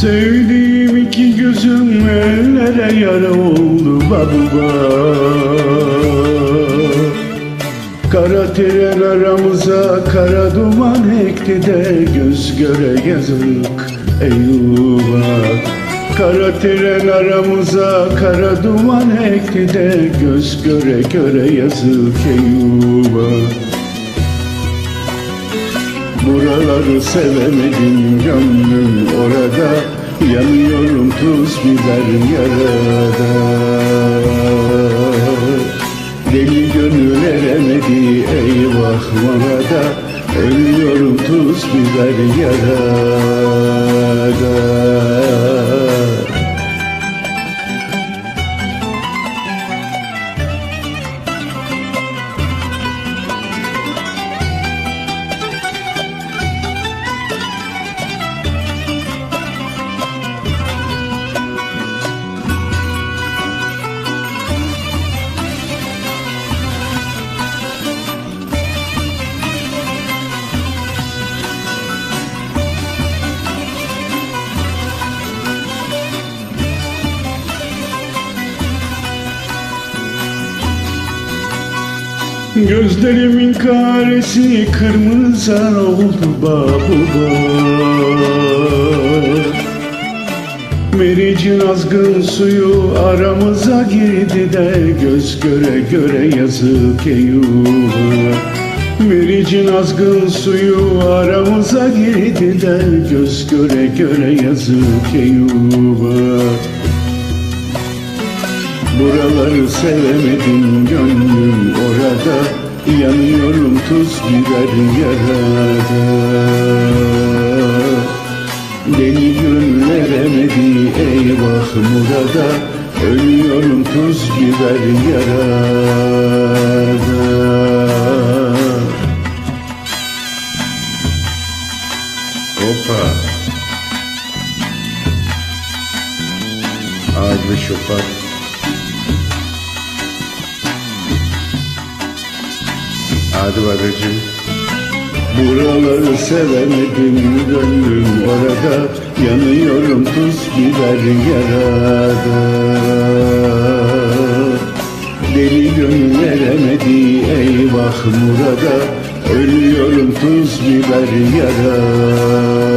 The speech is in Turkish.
Sevdiğim iki gözüm ellere yara oldu babuba Kara tren aramıza kara duman ekti de göz göre yazık eyvah. Kara tren aramıza kara duman ekti de göz göre göre yazık eyvah. Buraları sevemedim gönlüm Yanıyorum tuz biber yarada. Deli gönül eremedi eyvah bana da. Ölüyorum tuz biber yarada Gözlerimin karesi kırmızı oldu babuba Mericin azgın suyu aramıza girdi de göz göre göre yazık eyvah Mericin azgın suyu aramıza girdi de göz göre göre yazık eyvah Buraları sevemedim gönlüm orada Yanıyorum tuz biber yarada Deli gönül eremedi eyvah murada Ölüyorum tuz biber yarada Hoppa. Ağaç ve şoför. Hadi babacığım. Buraları sevemedim gönlüm orada. Yanıyorum tuz biber yarada. Deli gönül eremedi eyvah murada. Ölüyorum tuz biber yarada